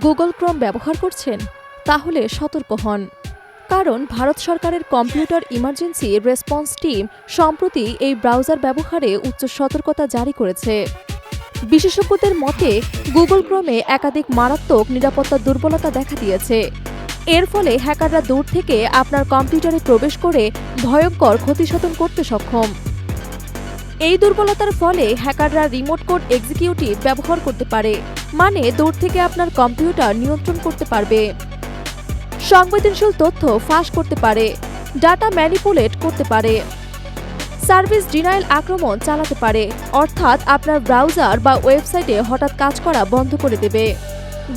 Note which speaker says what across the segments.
Speaker 1: Google Chrome ব্যবহার করছেন, তাহলে সতর্ক হন। কারণ ভারত সরকারের কম্পিউটার ইমার্জেন্সি রেসপন্স টিম সম্প্রতি এই ব্রাউজার ব্যবহারে উচ্চ সতর্কতা জারি করেছে। বিশেষজ্ঞদের মতে, গুগল ক্রোমে একাধিক মারাত্মক নিরাপত্তা দুর্বলতা দেখা দিয়েছে। এর ফলে হ্যাকাররা দূর থেকে আপনার কম্পিউটারে প্রবেশ করে ভয়ঙ্কর ক্ষতিসাধন করতে সক্ষম। এই দুর্বলতার ফলে হ্যাকাররা রিমোট কোড এক্সিকিউটিভ ব্যবহার করতে পারে। মানে দূর থেকে আপনার কম্পিউটার নিয়ন্ত্রণ করতে পারবে। সংবেদনশীল তথ্য ফাঁস করতে পারে। ডাটা ম্যানিপুলেট করতে পারে। সার্ভিস ডিনাইল আক্রমণ চালাতে পারে। অর্থাৎ আপনার ব্রাউজার বা ওয়েবসাইটে হঠাৎ কাজ করা বন্ধ করে দেবে।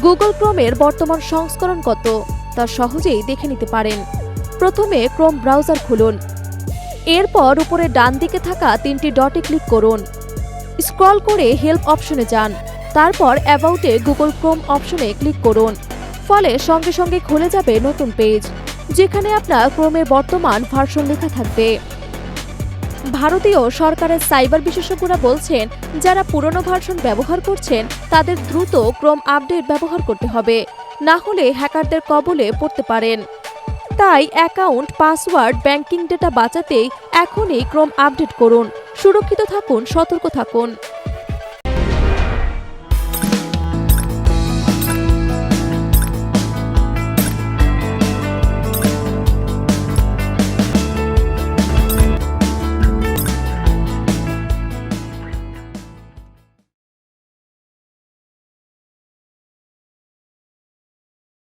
Speaker 1: গুগল ক্রোমের বর্তমান সংস্করণ কত, তা সহজেই দেখে নিতে পারেন। প্রথমে ক্রোম ব্রাউজার খুলুন। এরপর উপরে ডান দিকে থাকা তিনটি ডটে ক্লিক করুন। স্ক্রল করে হেল্প অপশনে যান। তারপর অ্যাবাউটে গুগল ক্রোম অপশনে ক্লিক করুন। ফলে সঙ্গে সঙ্গে খুলে যাবে নতুন পেজ, যেখানে আপনার ক্রোমের বর্তমান ভার্সন লেখা থাকবে। ভারতীয় সরকারের সাইবার বিশেষজ্ঞরা বলছেন, যারা পুরনো ভার্সন ব্যবহার করছেন, তাদের দ্রুত ক্রোম আপডেট ব্যবহার করতে হবে, না হলে হ্যাকারদের কবলে পড়তে পারেন। তাই অ্যাকাউন্ট, পাসওয়ার্ড, ব্যাংকিং ডেটা বাঁচাতেই এখনই ক্রোম আপডেট করুন। সুরক্ষিত থাকুন, সতর্ক থাকুন।